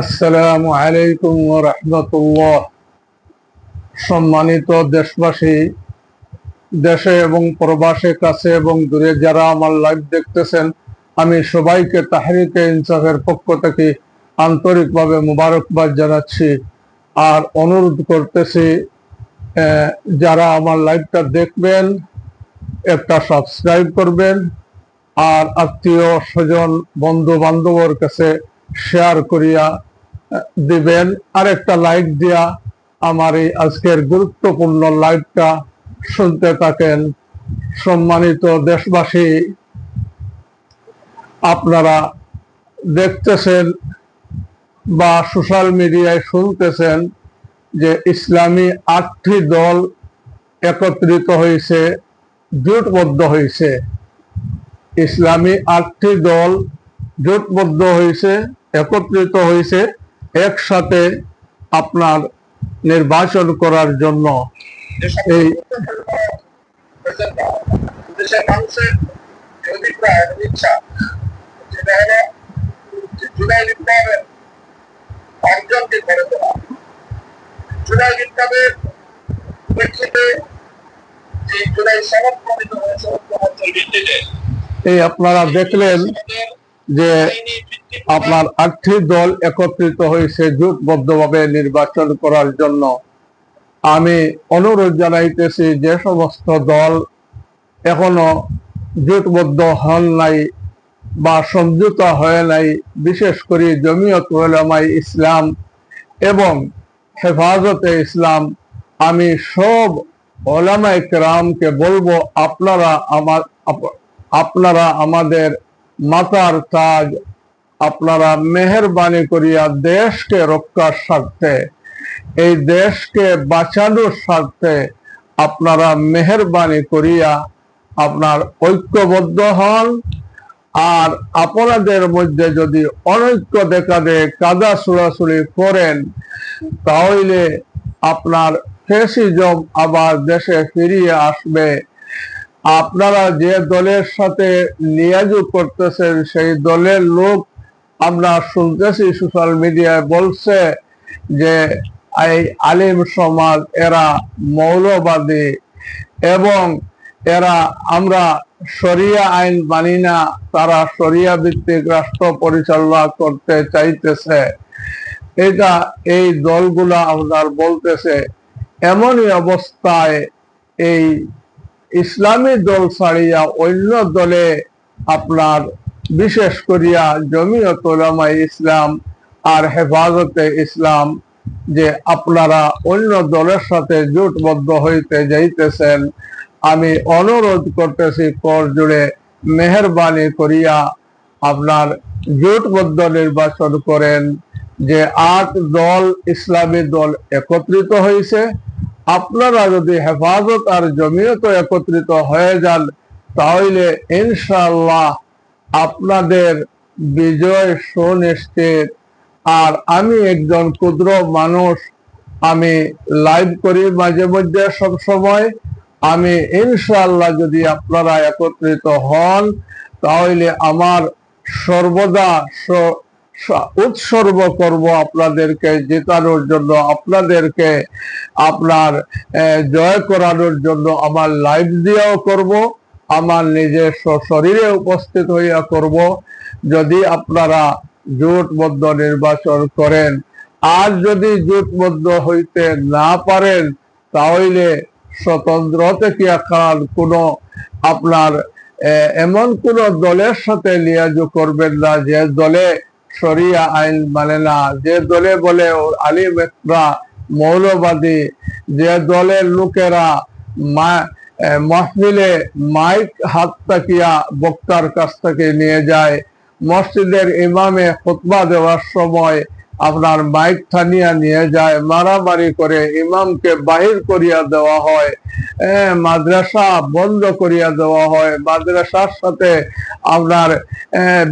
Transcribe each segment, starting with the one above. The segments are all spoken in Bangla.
আসসালামু আলাইকুম রহমতুল্লাহ। সম্মানিত দেশবাসী, দেশে এবং প্রবাসে কাছে এবং দূরে যারা আমার লাইভ দেখতেছেন, আমি সবাইকে তাহরিকে ইনসাফের পক্ষ থেকে আন্তরিকভাবে মুবারকবাদ জানাচ্ছি। আর অনুরোধ করতেছি যারা আমার লাইভটা দেখবেন, একটা সাবস্ক্রাইব করবেন। আর আত্মীয় স্বজন বন্ধু বান্ধবর কাছে শেয়ার করিয়া দিবেন। আর একটা লাইক দিয়া আমার এই আজকের গুরুত্বপূর্ণ লাইভটা শুনতে থাকেন। সম্মানিত দেশবাসী, আপনারা দেখতেছেন বা সোশ্যাল মিডিয়ায় শুনতেছেন যে ইসলামী আটটি দল একত্রিত হয়েছে, জোটবদ্ধ হয়েছে। ইসলামী আটটি দল জোটবদ্ধ হয়েছে একত্রিত হয়েছে একসাথে আপনার নির্বাচন করার জন্য। এই জুলাই জুলাই হয়েছে এই আপনারা দেখলেন যে আপনার আটটি দল একত্রিত হয়েছে জোটবদ্ধভাবে নির্বাচন করার জন্য। আমি অনুরোধ জানাইতেছি যে সমস্ত দল এখনও জোটবদ্ধ হন নাই বা সমঝোতা হয় নাই, বিশেষ করে জমিয়ত উলামায়ে ইসলাম এবং হেফাজতে ইসলাম। আমি সব ওলামাই কেরামকে বলব, আপনারা আমার, আপনারা আমাদের মাতার তাজ আপনারা মেহরবানি করিয়া দেশকে রক্ষার স্বার্থে, এই দেশকে বাঁচানোর স্বার্থে আপনারা মেহরবানি করিয়া আপনার ঐক্যবদ্ধ হন। আর আপনাদের মধ্যে যদি অনৈক্য দেখা দেয় কাদা ছুড়াছুড়ি করেন, তাহলে আপনার ফেসিজম আবার দেশে ফিরিয়ে আসবে। আপনারা যে দলের সাথে নিয়োগ করতেছেন, সেই দলের লোক আমরা শুনতেছি সোশ্যাল মিডিয়ায় বলছে যে এই আলিম সমাজ, এরা মৌলবাদী এবং এরা আমরা শরিয়া আইন মানি না, তারা শরিয়া ভিত্তিক রাষ্ট্র পরিচালনা করতে চাইতেছে। এটা এই দলগুলা আপনার বলতেছে। এমনই অবস্থায় এই ইসলামী দল ছাড়িয়া অন্য দলে আপনার, বিশেষ করিয়া জমিয়ত উলামায়ে ইসলাম আর হেফাজতে ইসলাম, যে আপনারা অন্য দলের সাথে জোটবদ্ধ হইতে যাইতেছেন, আমি অনুরোধ করতেছি কর জুড়ে মেহরবানি করিয়া আপনার জোটবদ্ধ নির্বাচন করেন, যে আট দল ইসলামী দল একত্রিত হয়েছে আপনারা যদি হেফাজত আর জমিয়ত একত্রিত হয়ে যান, তাহলে ইনশাল্লাহ আপনাদের বিজয় সুনিশ্চিত। আর আমি একজন ক্ষুদ্র মানুষ, আমি লাইভ করি মাঝে মধ্যে সব সময়। আমি ইনশাল্লাহ যদি আপনারা একত্রিত হন, তাহলে আমার সর্বদা উৎসর্গ করব আপনাদেরকে, জেতানোর জন্য আপনাদেরকে, আপনার জয় করানোর জন্য আমার লাইফ দিয়েও করব, আমার নিজস্ব শরীরে উপস্থিত হইয়া করব। যদি আপনারা জোটবদ্ধ নির্বাচন করেন, আর যদি জোটবদ্ধ হইতে না পারেন, তাহলে স্বতন্ত্র থেকে খান কোনো আপনার এমন কোন দলের সাথে লিয়াজু করবেন না, যে দলে শরিয়া আইন মানে না। যে দলে বলে আলিম একরা মৌলবাদী যে দলের লোকেরা মা আহ, মাহফিলে মাইক হাত তাকিয়া বক্তার কাছ থেকে নিয়ে যায়। মসজিদের ইমামে খুতবা দেওয়ার সময় আপনার মাইক থানিয়া নিয়ে যায়। মারামারি করে ইমামকে বাহির করিয়া দেওয়া হয়। মাদ্রাসা বন্ধ করিয়া দেওয়া হয়। মাদ্রাসার সাথে আপনার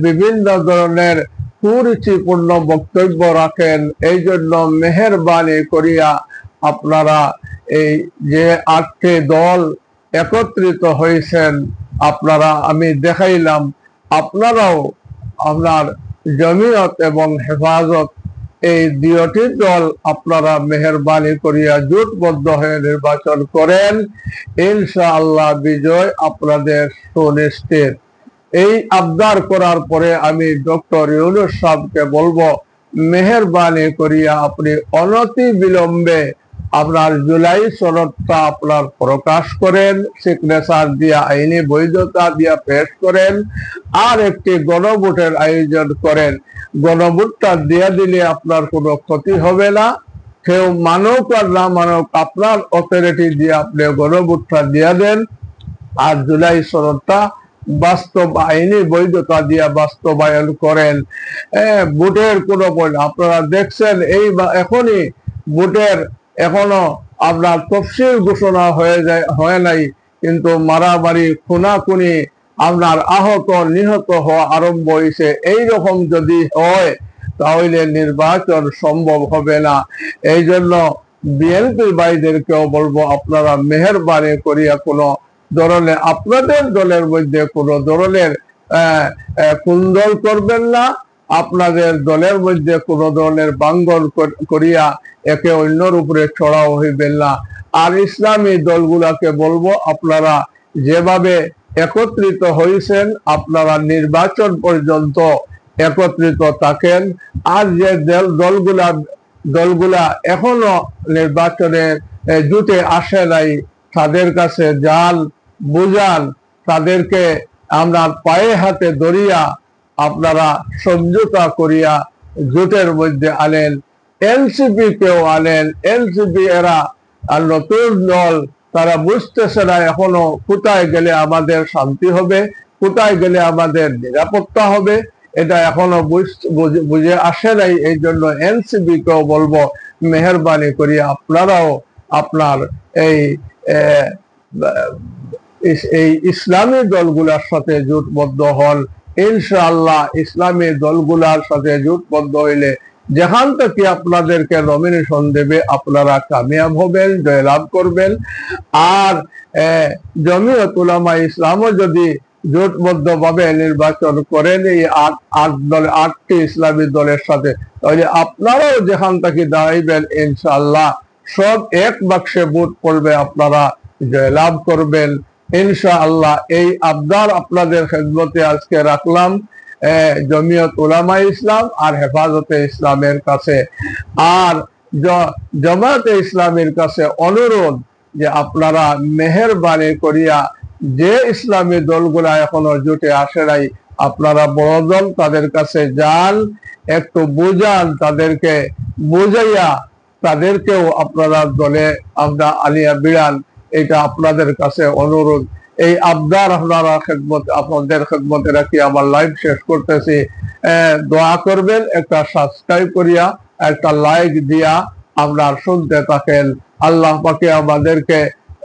বিভিন্ন ধরনের কুরুচিপূর্ণ বক্তব্য রাখেন। এই জন্য মেহরবানি করিয়া আপনারা এই যে আটটি দল একত্রিত হয়েছেন, আপনারা, আমি দেখাইলাম, আপনারাও আপনার জমিয়ত এবং হেফাজত এই দুটি দল আপনারা মেহরবানি করিয়া জোটবদ্ধ হয়ে নির্বাচন করেন। ইনশাআল্লাহ বিজয় আপনাদের সুনিশ্চিত। এই আবদার করার পরে আমি ডক্টর ইউনুস সাহেবকে বলব, মেহরবানি করিয়া আপনি অনতি বিলম্বে আপনার জুলাই সনদটা আপনার প্রকাশ করেন সিগনেচার দিয়া, আইনি বৈধতা দিয়া পেশ করেন, আর একটি গণভোটের আয়োজন করেন। গণভোটটা দিয়া দিলে আপনার কোনো ক্ষতি হবে না। কেউ মানুক আর না মানুক, আপনার অথরিটি দিয়ে আপনি গণভোটটা দিয়া দেন। আর জুলাই সনদটা বাস্তব আইনি বৈধতা দিয়া বাস্তবায়ন করেন। ভোটের কোনো আপনারা দেখছেন, এই এখনই ভোটের এখনও আপনার তফসিল ঘোষণা হয়ে যায়, হয় নাই, কিন্তু মারামারি, খুনাখুনি আপনার আহত, নিহত হওয়া আরম্ভ হয়েছে এইরকম যদি হয়, তাহলে নির্বাচন সম্ভব হবে না। এই জন্য বিএনপির ভাইদেরকেও বলব, আপনারা মেহরবানি করিয়া কোনো ধরনের আপনাদের দলের মধ্যে কোনো ধরনের কুন্দল করবেন না। আপনাদের দলের মধ্যে কোনো ধরনের বাঙ্গন কর- করিয়া একে অন্যর উপরে ছড়াও হইবেন না। আর ইসলামী দলগুলাকে বলব, আপনারা যেভাবে একত্রিত হয়েছেন আপনারা নির্বাচন পর্যন্ত একত্রিত থাকেন। আর যে দল- দলগুলা দলগুলা এখনও নির্বাচনের জুটে আসে নাই, তাদের কাছে জাল বুঝান, তাদেরকে আমরা পায়ে হাতে ধরিয়া আপনারা সমঝোতা করিয়া জোটের মধ্যে আনেন। এনসিপি কেও আনেন। এনসিপি এরা আর নতুন দল, তারা বুঝতেছে না এখনও কোথায় গেলে আমাদের শান্তি হবে, কোথায় গেলে আমাদের নিরাপত্তা হবে। এটা এখনও বুঝ- আসে নাই, এই জন্য এনসিপি কেও বলব, মেহরবানি করিয়া আপনারাও আপনার এই এই ইসলামী দলগুলার সাথে জোটবদ্ধ হন। ইনশাআল্লাহ ইসলামী দলগুলার সাথে জোটবদ্ধ হইলে যেখান থেকে আপনাদেরকে নমিনেশন দেবে, আপনারা কামিয়াব হবেন, জয়লাভ করবেন। আর জমিয়ত উলামা ইসলামও যদি জোটবদ্ধ ভাবে নির্বাচন করেন, এই আট আট দল, আটটি ইসলামী দলের সাথে, তাহলে আপনারাও যেখান থেকে দাঁড়াইবেন, ইনশাআল্লাহ সব এক বাক্সে ভোট পড়বে, আপনারা জয়লাভ করবেন। ইনশাআল্লাহ এই আবদার আপনাদের খেদমতে আজকে রাখলাম জমিয়ত উলামা ইসলাম আর হেফাজতে ইসলামের কাছে। আর জ- জামায়াতে ইসলামের কাছে অনুরোধ যে আপনারা মেহরবানি করিয়া যে ইসলামী দলগুলা এখনও জুটে আসে নাই, আপনারা বড় দল তাদের কাছে যান, একটু বুঝান তাদেরকে, বুঝাইয়া তাদেরকেও আপনারা দলে আমরা আলিয়া বিড়ান। এটা আপনাদের কাছে অনুরোধ। এই আবদার আপনারা খেদমত, আপনাদের খেদমতে রাখি। আমার লাইভ শেষ করতেছি। দোয়া করবেন, একটা সাবস্ক্রাইব করিয়া, একটা লাইক দিয়া আপনার শুনতে থাকেন। আল্লাহ পাকে আমাদেরকে,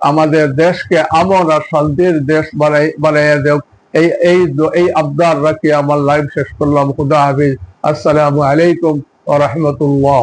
আমাদের দেশকে আমন আর শান্তির দেশ বানাই, বানাইয়া দেব এই এই এই আবদার রাখি। আমার লাইভ শেষ করলাম। খুদা হাফিজ। আসসালামু আলাইকুম ওয়া রাহমাতুল্লাহ।